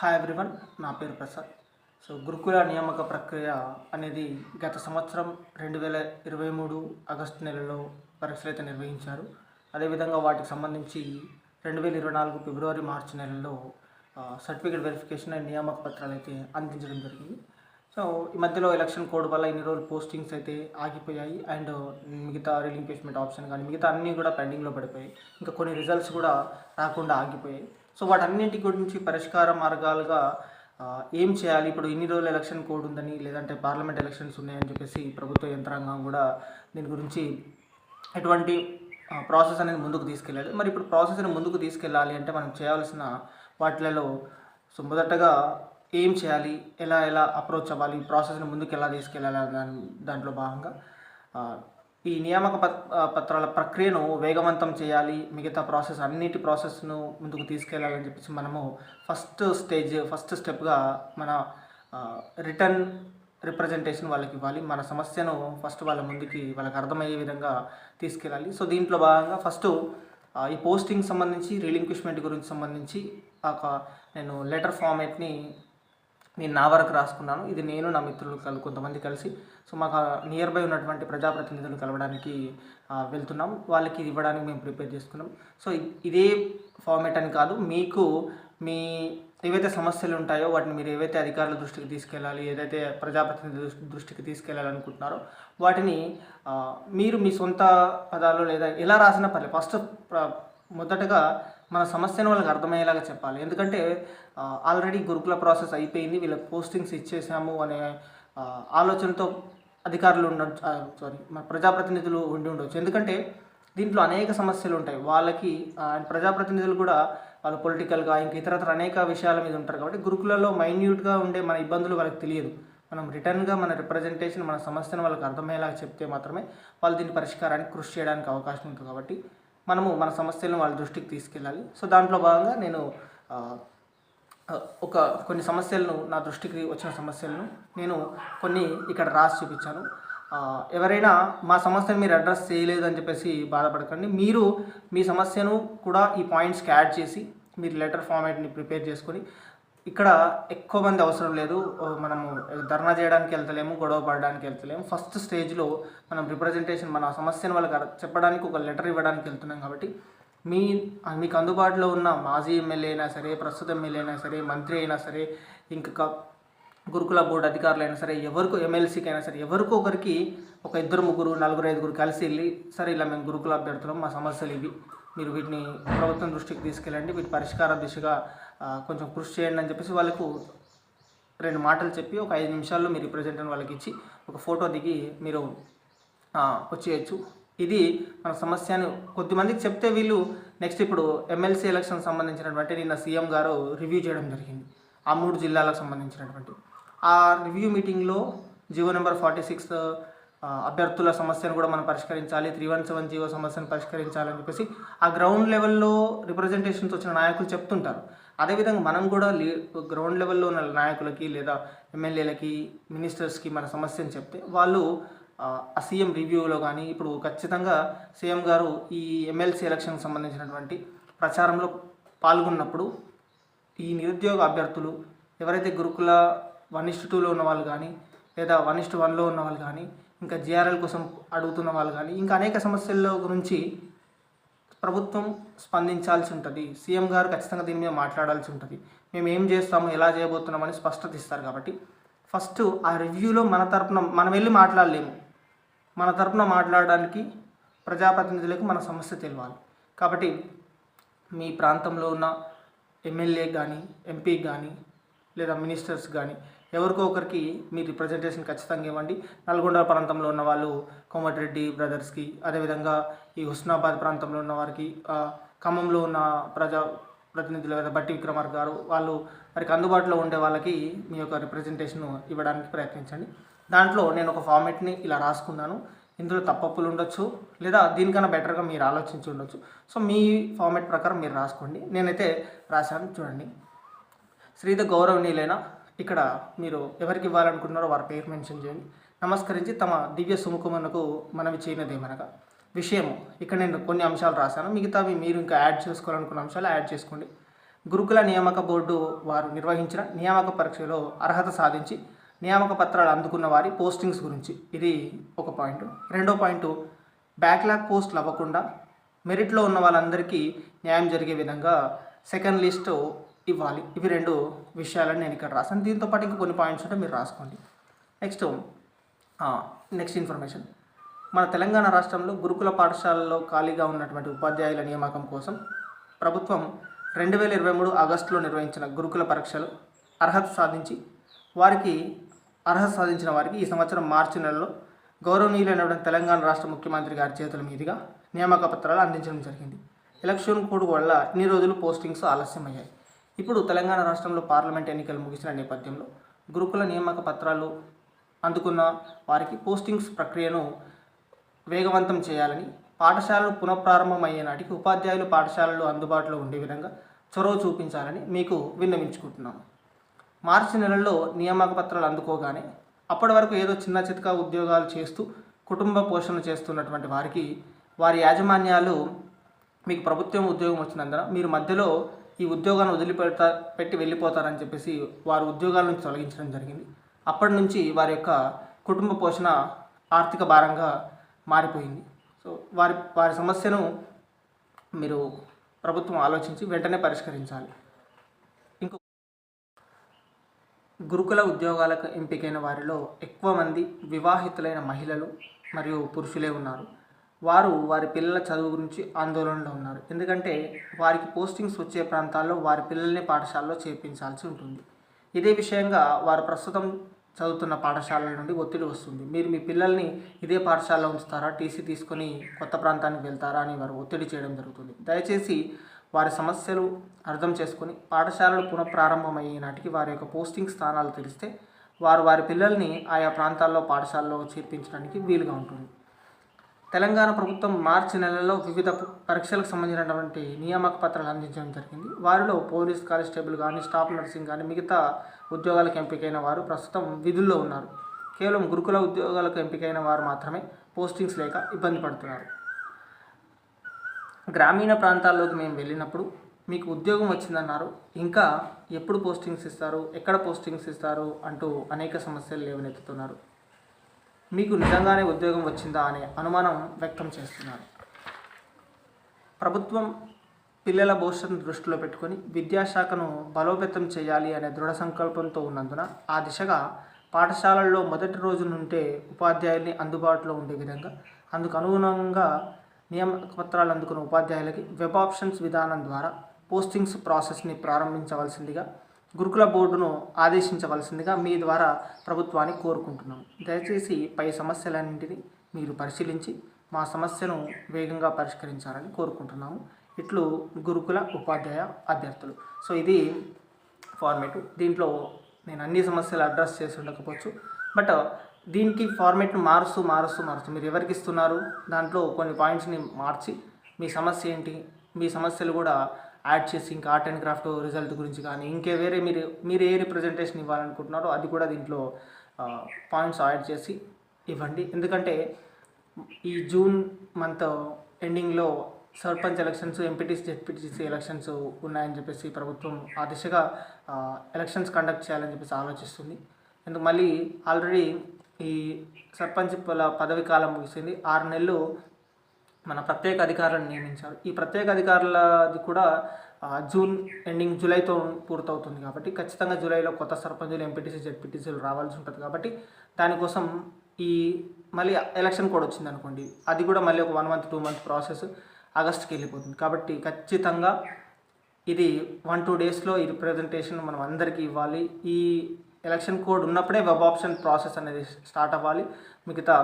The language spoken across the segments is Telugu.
హాయ్ ఎవ్రీవన్ నా పేరు ప్రసాద్. సో గురుకుల నియామక ప్రక్రియ అనేది గత సంవత్సరం రెండు వేల ఇరవై మూడు ఆగస్టు నెలలో పరీక్షలు అయితే నిర్వహించారు. అదేవిధంగా వాటికి సంబంధించి రెండు వేల ఇరవై నాలుగు ఫిబ్రవరి మార్చి నెలలో సర్టిఫికేట్ వెరిఫికేషన్ అండ్ నియామక పత్రాలు అయితే అందించడం జరిగింది. సో ఈ మధ్యలో ఎలక్షన్ కోడ్ వల్ల ఇన్ని రోజులు పోస్టింగ్స్ అయితే ఆగిపోయాయి. అండ్ మిగతా రిలింక్వేష్మెంట్ ఆప్షన్ కానీ మిగతా అన్నీ కూడా పెండింగ్లో పడిపోయాయి. ఇంకా కొన్ని రిజల్ట్స్ కూడా రాకుండా ఆగిపోయాయి. సో వాటన్నింటి గురించి పరిష్కార మార్గాలుగా ఏం చేయాలి? ఇప్పుడు ఇన్ని రోజులు ఎలక్షన్ కోడ్ ఉందని లేదంటే పార్లమెంట్ ఎలక్షన్స్ ఉన్నాయని చెప్పేసి ప్రభుత్వ యంత్రాంగం కూడా దీని గురించి ఎటువంటి ప్రాసెస్ అనేది ముందుకు తీసుకెళ్ళాలి మరి ఇప్పుడు ప్రాసెస్ని ముందుకు తీసుకెళ్ళాలి అంటే మనం చేయాల్సిన వాటిలలో సో మొదటగా ఏం చేయాలి? ఎలా ఎలా అప్రోచ్ అవ్వాలి? ప్రాసెస్ని ముందుకు ఎలా తీసుకెళ్ళాలి దాని దాంట్లో భాగంగా ఈ నియామక పత్ పత్రాల ప్రక్రియను వేగవంతం చేయాలి మిగతా ప్రాసెస్ అన్నిటి ప్రాసెస్ను ముందుకు తీసుకెళ్ళాలని చెప్పేసి మనము ఫస్ట్ స్టేజ్ ఫస్ట్ స్టెప్గా మన రిటర్న్ రిప్రజెంటేషన్ వాళ్ళకి ఇవ్వాలి. మన సమస్యను ఫస్ట్ వాళ్ళ ముందుకి వాళ్ళకి అర్థమయ్యే విధంగా తీసుకెళ్ళాలి. సో దీంట్లో భాగంగా ఫస్ట్ ఈ పోస్టింగ్ సంబంధించి రిలింక్విష్మెంట్ గురించి సంబంధించి ఒక నేను లెటర్ ఫార్మేట్ని నేను నా వరకు రాసుకున్నాను. ఇది నేను నా మిత్రులు కలు కొంతమంది కలిసి. సో మాకు నియర్ బై ఉన్నటువంటి ప్రజాప్రతినిధులు కలవడానికి వెళ్తున్నాం. వాళ్ళకి ఇది ఇవ్వడానికి మేము ప్రిపేర్ చేసుకున్నాం. సో ఇదే ఫార్మేట్ అని కాదు. మీకు మీ ఏవైతే సమస్యలు ఉంటాయో వాటిని మీరు ఏవైతే అధికారుల దృష్టికి తీసుకెళ్ళాలి ఏదైతే ప్రజాప్రతినిధుల దృష్టికి తీసుకెళ్ళాలనుకుంటున్నారో వాటిని మీరు మీ సొంత పదాలు లేదా ఎలా రాసినా పర్లేదు. ఫస్ట్ మొదటగా మన సమస్యను వాళ్ళకి అర్థమయ్యేలాగా చెప్పాలి. ఎందుకంటే ఆల్రెడీ గురుకుల ప్రాసెస్ అయిపోయింది. వీళ్ళకి పోస్టింగ్స్ ఇచ్చేసాము అనే ఆలోచనతో అధికారులు ఉండ సారీ మన ప్రజాప్రతినిధులు ఉండి ఉండవచ్చు ఎందుకంటే దీంట్లో అనేక సమస్యలు ఉంటాయి. వాళ్ళకి అండ్ ప్రజాప్రతినిధులు కూడా వాళ్ళు పొలిటికల్గా ఇంక ఇతరత్ర అనేక విషయాల మీద ఉంటారు కాబట్టి గురుకులలో మైన్యూట్గా ఉండే మన ఇబ్బందులు వాళ్ళకి తెలియదు. మనం రిటర్న్గా మన రిప్రజెంటేషన్ మన సమస్యను వాళ్ళకి అర్థమయ్యేలాగా చెప్తే మాత్రమే వాళ్ళు దీని పరిష్కారానికి కృషి చేయడానికి అవకాశం ఉంటుంది కాబట్టి మనము మన సమస్యలను వాళ్ళ దృష్టికి తీసుకెళ్ళాలి. సో దాంట్లో భాగంగా నేను ఒక కొన్ని సమస్యలను నా దృష్టికి వచ్చిన సమస్యలను నేను కొన్ని ఇక్కడ రాసి చూపించాను. ఎవరైనా మా సమస్యను మీరు అడ్రస్ చేయలేదు అని చెప్పేసి బాధపడకండి. మీరు మీ సమస్యను కూడా ఈ పాయింట్స్కి యాడ్ చేసి మీరు లెటర్ ఫార్మాట్ని ప్రిపేర్ చేసుకొని ఇక్కడ ఎక్కువ మంది అవసరం లేదు. మనము ధర్నా చేయడానికి వెళ్తలేము గొడవ పడడానికి వెళ్తలేము. ఫస్ట్ స్టేజ్లో మనం రిప్రజెంటేషన్ మన సమస్యను వాళ్ళకి చెప్పడానికి ఒక లెటర్ ఇవ్వడానికి వెళ్తున్నాం కాబట్టి మీ మీకు అందుబాటులో ఉన్న మాజీ ఎమ్మెల్యే అయినా సరే ప్రస్తుత ఎమ్మెల్యే అయినా సరే మంత్రి అయినా సరే ఇంకా గురుకుల బోర్డు అధికారులు అయినా సరే ఎవరికో ఎమ్మెల్సీకి అయినా సరే ఎవరికో ఒకరికి ఒక ఇద్దరు ముగ్గురు నలుగురు ఐదుగురు కలిసి వెళ్ళి సరే ఇలా మేము గురుకుల అభ్యర్థులం మా సమస్యలు ఇవి. మీరు వీటిని ప్రభుత్వం దృష్టికి తీసుకెళ్ళండి. వీటి పరిష్కార దిశగా కొంచెం కృషి చేయండి అని చెప్పేసి వాళ్ళకు రెండు మాటలు చెప్పి ఒక ఐదు నిమిషాల్లో మీ రిప్రజెంటెంట్ వాళ్ళకి ఇచ్చి ఒక ఫోటో దిగి మీరు వచ్చేయచ్చు. ఇది మన సమస్యను కొద్దిమందికి చెప్తే వీళ్ళు నెక్స్ట్ ఇప్పుడు ఎమ్మెల్సీ ఎలక్షన్ సంబంధించినటువంటి నిన్న సీఎం గారు రివ్యూ చేయడం జరిగింది. ఆ మూడు జిల్లాలకు సంబంధించినటువంటి. ఆ రివ్యూ మీటింగ్లో జీవో నెంబర్ ఫార్టీ సిక్స్ అభ్యర్థుల సమస్యను కూడా మనం పరిష్కరించాలి త్రీ వన్ సెవెన్ జీవో సమస్యను పరిష్కరించాలని చెప్పేసి ఆ గ్రౌండ్ లెవెల్లో రిప్రజెంటేషన్స్ వచ్చిన నాయకులు చెప్తుంటారు. అదేవిధంగా మనం కూడా లీ గ్రౌండ్ లెవెల్లో ఉన్న నాయకులకి లేదా ఎమ్మెల్యేలకి మినిస్టర్స్కి మన సమస్యను చెప్తే వాళ్ళు ఆ, సీఎం రివ్యూలో కానీ ఇప్పుడు ఖచ్చితంగా సీఎం గారు ఈ ఎమ్మెల్సీ ఎలక్షన్కి సంబంధించినటువంటి ప్రచారంలో పాల్గొన్నప్పుడు ఈ నిరుద్యోగ అభ్యర్థులు ఎవరైతే గురుకుల వన్ ఇస్టు టూలో ఉన్న వాళ్ళు కానీ లేదా వన్ ఇస్టు వన్లో ఉన్న వాళ్ళు కానీ ఇంకా జిఆర్ఎల్ కోసం అడుగుతున్న వాళ్ళు కానీ ఇంకా అనేక సమస్యల గురించి ప్రభుత్వం స్పందించాల్సి ఉంటుంది. సీఎం గారు ఖచ్చితంగా దీని మీద మాట్లాడాల్సి ఉంటుంది. మేము ఏం చేస్తాము ఎలా చేయబోతున్నామని స్పష్టత ఇస్తారు కాబట్టి. ఫస్ట్ ఆ రివ్యూలో మన తరపున మనం వెళ్ళి మాట్లాడలేము. మన తరపున మాట్లాడడానికి ప్రజాప్రతినిధులకు మన సమస్య తెలియాలి కాబట్టి మీ ప్రాంతంలో ఉన్న ఎమ్మెల్యే కానీ ఎంపీ కానీ లేదా మినిస్టర్స్ కానీ ఎవరికో ఒకరికి మీ రిప్రజెంటేషన్ ఖచ్చితంగా ఇవ్వండి. నల్గొండ ప్రాంతంలో ఉన్న వాళ్ళు కోమటిరెడ్డి బ్రదర్స్కి అదేవిధంగా ఈ హుస్నాబాద్ ప్రాంతంలో ఉన్న వారికి ఖమ్మంలో ఉన్న ప్రజా ప్రతినిధులు కదా బట్టి విక్రమార్క గారు వాళ్ళు వారికి అందుబాటులో ఉండే వాళ్ళకి మీ యొక్క రిప్రజెంటేషన్ ఇవ్వడానికి ప్రయత్నించండి. దాంట్లో నేను ఒక ఫార్మెట్ని ఇలా రాసుకున్నాను. ఇందులో తప్పప్పులు ఉండొచ్చు లేదా దీనికన్నా బెటర్గా మీరు ఆలోచించి ఉండొచ్చు. సో మీ ఫార్మెట్ ప్రకారం మీరు రాసుకోండి. నేనైతే రాశాను. చూడండి. శ్రీధ గౌరవనీయులైన ఇక్కడ మీరు ఎవరికి ఇవ్వాలనుకుంటున్నారో వారి పేరు మెన్షన్ చేయండి. నమస్కరించి తమ దివ్య సుముఖమునకు మనవి చేయనదేమనగా విషయము ఇక్కడ నేను కొన్ని అంశాలు రాశాను. మిగతావి మీరు ఇంకా యాడ్ చేసుకోవాలనుకున్న అంశాలు యాడ్ చేసుకోండి. గురుకుల నియామక బోర్డు వారు నిర్వహించిన నియామక పరీక్షలో అర్హత సాధించి నియామక పత్రాలు అందుకున్న వారి పోస్టింగ్స్ గురించి. ఇది ఒక పాయింట్. రెండో పాయింట్ బ్యాక్లాగ్ పోస్టులు అవ్వకుండా మెరిట్లో ఉన్న వాళ్ళందరికీ న్యాయం జరిగే విధంగా సెకండ్ లిస్టు ఇవ్వాలి. ఇవి రెండు విషయాలని నేను ఇక్కడ రాస్తాను దీంతో పాటు ఇంకా కొన్ని పాయింట్స్ ఉంటే మీరు రాసుకోండి. నెక్స్ట్ నెక్స్ట్ ఇన్ఫర్మేషన్ మన తెలంగాణ రాష్ట్రంలో గురుకుల పాఠశాలలో ఖాళీగా ఉన్నటువంటి ఉపాధ్యాయుల నియామకం కోసం ప్రభుత్వం రెండు వేల ఇరవై మూడు ఆగస్టులో నిర్వహించిన గురుకుల పరీక్షలు అర్హత సాధించి వారికి అర్హత సాధించిన వారికి ఈ సంవత్సరం మార్చి నెలలో గౌరవనీయులైనటువంటి తెలంగాణ రాష్ట్ర ముఖ్యమంత్రి గారి చేతుల మీదుగా నియామక పత్రాలు అందించడం జరిగింది. ఎలక్షన్ కోడ్ వల్ల ఇన్ని రోజులు పోస్టింగ్స్ ఆలస్యమయ్యాయి. ఇప్పుడు తెలంగాణ రాష్ట్రంలో పార్లమెంట్ ఎన్నికలు ముగిసిన నేపథ్యంలో గురుకుల నియామక పత్రాలు అందుకున్న వారికి పోస్టింగ్స్ ప్రక్రియను వేగవంతం చేయాలని పాఠశాలలు పునఃప్రారంభమయ్యే నాటికి ఉపాధ్యాయులు పాఠశాలలు అందుబాటులో ఉండే విధంగా చొరవ చూపించాలని మీకు విన్నవించుకుంటున్నాము మార్చి నెలలో నియామక పత్రాలు అందుకోగానే అప్పటి వరకు ఏదో చిన్న చితక ఉద్యోగాలు చేస్తూ కుటుంబ పోషణ చేస్తున్నటువంటి వారికి వారి యాజమాన్యాలు మీకు ప్రభుత్వం ఉద్యోగం వచ్చినందున మీరు మధ్యలో ఈ ఉద్యోగాన్ని వదిలిపెడతా పెట్టి వెళ్ళిపోతారని చెప్పేసి వారు ఉద్యోగాల నుంచి తొలగించడం జరిగింది. అప్పటి నుంచి వారి యొక్క కుటుంబ పోషణ ఆర్థిక భారంగా మారిపోయింది. సో వారి వారి సమస్యను మీరు ప్రభుత్వం ఆలోచించి వెంటనే పరిష్కరించాలి. ఇంకో గురుకుల ఉద్యోగాలకు ఎంపికైన వారిలో ఎక్కువ మంది వివాహితులైన మహిళలు మరియు పురుషులే ఉన్నారు. వారు వారి పిల్లల చదువు గురించి ఆందోళనలో ఉన్నారు. ఎందుకంటే వారికి పోస్టింగ్స్ వచ్చే ప్రాంతాల్లో వారి పిల్లల్ని పాఠశాలలో చేర్పించాల్సి ఉంటుంది. ఇదే విషయంగా వారు ప్రస్తుతం చదువుతున్న పాఠశాలల నుండి ఒత్తిడి వస్తుంది. మీరు మీ పిల్లల్ని ఇదే పాఠశాలలో ఉంచుతారా? టీసీ తీసుకొని కొత్త ప్రాంతానికి వెళ్తారా అని వారు ఒత్తిడి చేయడం జరుగుతుంది. దయచేసి వారి సమస్యలు అర్థం చేసుకొని పాఠశాలలు పునఃప్రారంభమయ్యే నాటికి వారి యొక్క పోస్టింగ్ స్థానాలు తెలిస్తే వారు వారి పిల్లల్ని ఆయా ప్రాంతాల్లో పాఠశాలలో చేర్పించడానికి వీలుగా ఉంటుంది. తెలంగాణ ప్రభుత్వం మార్చి నెలలో వివిధ పరీక్షలకు సంబంధించినటువంటి నియామక పత్రాలు అందించడం జరిగింది. వారిలో పోలీస్ కానిస్టేబుల్ కానీ స్టాఫ్ నర్సింగ్ కానీ మిగతా ఉద్యోగాలకు ఎంపికైన వారు ప్రస్తుతం విధుల్లో ఉన్నారు. కేవలం గురుకుల ఉద్యోగాలకు ఎంపికైన వారు మాత్రమే పోస్టింగ్స్ లేక ఇబ్బంది పడుతున్నారు. గ్రామీణ ప్రాంతాల్లోకి మేము వెళ్ళినప్పుడు మీకు ఉద్యోగం వచ్చిందన్నారు. ఇంకా ఎప్పుడు పోస్టింగ్స్ ఇస్తారు? ఎక్కడ పోస్టింగ్స్ ఇస్తారు? అంటూ అనేక సమస్యలు లేవనెత్తుతున్నారు. మీకు నిజంగానే ఉద్యోగం వచ్చిందా అనే అనుమానం వ్యక్తం చేస్తున్నారు. ప్రభుత్వం పిల్లల భవిష్యత్తును దృష్టిలో పెట్టుకొని విద్యాశాఖను బలోపేతం చేయాలి అనే దృఢ సంకల్పంతో ఉన్నందున ఆ దిశగా పాఠశాలల్లో మొదటి రోజు నుండే ఉపాధ్యాయుల్ని అందుబాటులో ఉండే విధంగా అందుకు అనుగుణంగా నియామక పత్రాలు అందుకున్న ఉపాధ్యాయులకి వెబ్ ఆప్షన్స్ విధానం ద్వారా పోస్టింగ్స్ ప్రాసెస్ని ప్రారంభించవలసిందిగా గురుకుల బోర్డును ఆదేశించవలసిందిగా మీ ద్వారా ప్రభుత్వాన్ని కోరుకుంటున్నాం దయచేసి పై సమస్యలన్నింటినీ మీరు పరిశీలించి మా సమస్యను వేగంగా పరిష్కరించాలని కోరుకుంటున్నాము. ఇట్లు గురుకుల ఉపాధ్యాయ అభ్యర్థులు. సో ఇది ఫార్మేట్ దీంట్లో నేను అన్ని సమస్యలు అడ్రస్ చేసి ఉండకపోవచ్చు. బట్ దీనికి ఫార్మేట్ను మారుస్తూ మారుస్తూ మారుస్తూ మీరు ఎవరికి ఇస్తున్నారు? దాంట్లో కొన్ని పాయింట్స్ని మార్చి మీ సమస్య ఏంటి? మీ సమస్యలు కూడా యాడ్ చేసి ఇంకా ఆర్ట్ అండ్ క్రాఫ్ట్ రిజల్ట్ గురించి కానీ ఇంకే వేరే మీరు మీరు ఏ రిప్రజెంటేషన్ ఇవ్వాలనుకుంటున్నారో అది కూడా దీంట్లో పాయింట్స్ యాడ్ చేసి ఇవ్వండి. ఎందుకంటే ఈ జూన్ మంత్ ఎండింగ్లో sarpanch elections MPTC ZPTC elections ఉన్నాయని చెప్పేసి ప్రభుత్వం ఆ దిశగా ఎలక్షన్స్ కండక్ట్ చేయాలని చెప్పేసి ఆలోచిస్తుంది. ఎందుకు మళ్ళీ ఆల్రెడీ ఈ సర్పంచ్ పల- పదవి కాలం ముగిసింది. ఆరు నెలలు మన ప్రత్యేక అధికారులను నియమించారు ఈ ప్రత్యేక అధికారులది కూడా జూన్ ఎండింగ్ జూలైతో పూర్తవుతుంది కాబట్టి ఖచ్చితంగా జూలైలో కొత్త సర్పంచులు ఎంపీటీసీ జెడ్పీటీసీలు రావాల్సి ఉంటుంది కాబట్టి దానికోసం ఈ మళ్ళీ ఎలక్షన్ కూడా వచ్చింది అనుకోండి. అది కూడా మళ్ళీ ఒక one month two month process ఆగస్ట్కి వెళ్ళిపోతుంది కాబట్టి ఖచ్చితంగా ఇది వన్ టూ డేస్లో ఈ రిప్రజెంటేషన్ మనం అందరికీ ఇవ్వాలి. ఈ ఎలక్షన్ కోడ్ ఉన్నప్పుడే వెబ్ ఆప్షన్ ప్రాసెస్ అనేది స్టార్ట్ అవ్వాలి. మిగతా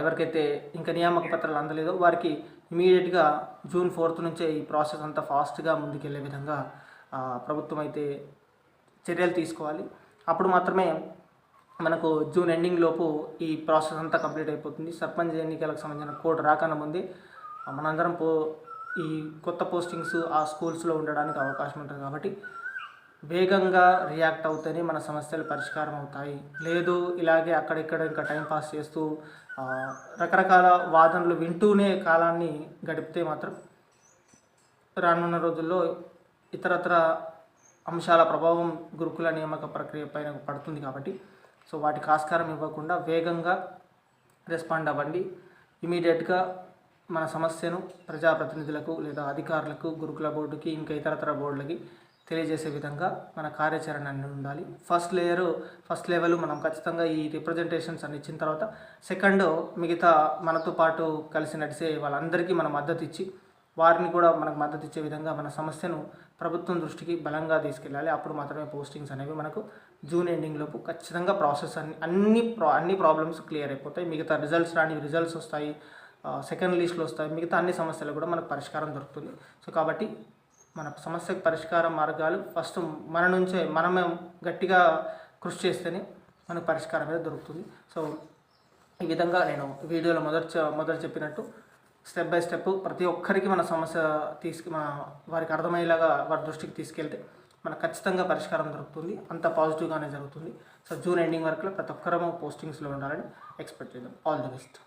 ఎవరికైతే ఇంకా నియామక పత్రాలు అందలేదో వారికి ఇమీడియట్గా జూన్ ఫోర్త్ నుంచే ఈ ప్రాసెస్ అంతా ఫాస్ట్గా ముందుకెళ్ళే విధంగా ప్రభుత్వం అయితే చర్యలు తీసుకోవాలి. అప్పుడు మాత్రమే మనకు జూన్ ఎండింగ్ లోపు ఈ ప్రాసెస్ అంతా కంప్లీట్ అయిపోతుంది. సర్పంచ్ ఎన్నికలకు సంబంధించిన కోడ్ రాకన్నా ముందే మనందరం పో ఈ కొత్త పోస్టింగ్స్ ఆ స్కూల్స్లో ఉండడానికి అవకాశం ఉంటుంది కాబట్టి వేగంగా రియాక్ట్ అవుతేనే మన సమస్యలు పరిష్కారం అవుతాయి. లేదు ఇలాగే అక్కడిక్కడ ఇంకా టైం పాస్ చేస్తూ రకరకాల వాదనలు వింటూనే కాలాన్ని గడిపితే మాత్రం రానున్న రోజుల్లో ఇతరత్ర అంశాల ప్రభావం గురుకుల నియామక ప్రక్రియ పైన పడుతుంది కాబట్టి సో వాటికి ఆస్కారం ఇవ్వకుండా వేగంగా రెస్పాండ్ అవ్వండి. ఇమీడియట్గా మన సమస్యను ప్రజాప్రతినిధులకు లేదా అధికారులకు గురుకుల బోర్డుకి ఇంకా ఇతరతర బోర్డులకి తెలియజేసే విధంగా మన కార్యాచరణ అన్ని ఉండాలి. ఫస్ట్ లేయరు ఫస్ట్ లెవెల్ మనం ఖచ్చితంగా ఈ రిప్రజెంటేషన్స్ అన్ని ఇచ్చిన తర్వాత సెకండ్ మిగతా మనతో పాటు కలిసి నడిచే వాళ్ళందరికీ మన మద్దతు ఇచ్చి వారిని కూడా మనకు మద్దతు ఇచ్చే విధంగా మన సమస్యను ప్రభుత్వం దృష్టికి బలంగా తీసుకెళ్ళాలి. అప్పుడు మాత్రమే పోస్టింగ్స్ అనేవి మనకు జూన్ ఎండింగ్ లోపు ఖచ్చితంగా ప్రాసెస్ అన్ని అన్ని ప్రా అన్ని ప్రాబ్లమ్స్ క్లియర్ అయిపోతాయి. మిగతా రిజల్ట్స్ రాని రిజల్ట్స్ వస్తాయి. సెకండ్ లిస్ట్లో వస్తాయి. మిగతా అన్ని సమస్యలు కూడా మనకు పరిష్కారం దొరుకుతుంది. సో కాబట్టి మన సమస్యకు పరిష్కార మార్గాలు ఫస్ట్ మన నుంచే మనమే గట్టిగా కృషి చేస్తేనే మనకు పరిష్కారం అనేది దొరుకుతుంది. సో ఈ విధంగా నేను వీడియోలో మొదట మొదట చెప్పినట్టు స్టెప్ బై స్టెప్ ప్రతి ఒక్కరికి మన సమస్య తీసుకు మన వారికి అర్థమయ్యేలాగా వారి దృష్టికి తీసుకెళ్తే మనకు ఖచ్చితంగా పరిష్కారం దొరుకుతుంది. అంత పాజిటివ్గానే జరుగుతుంది. సో జూన్ ఎండింగ్ వరకు ప్రతి ఒక్కరము పోస్టింగ్స్లో ఉండాలని ఎక్స్పెక్ట్ చేద్దాం. All the best.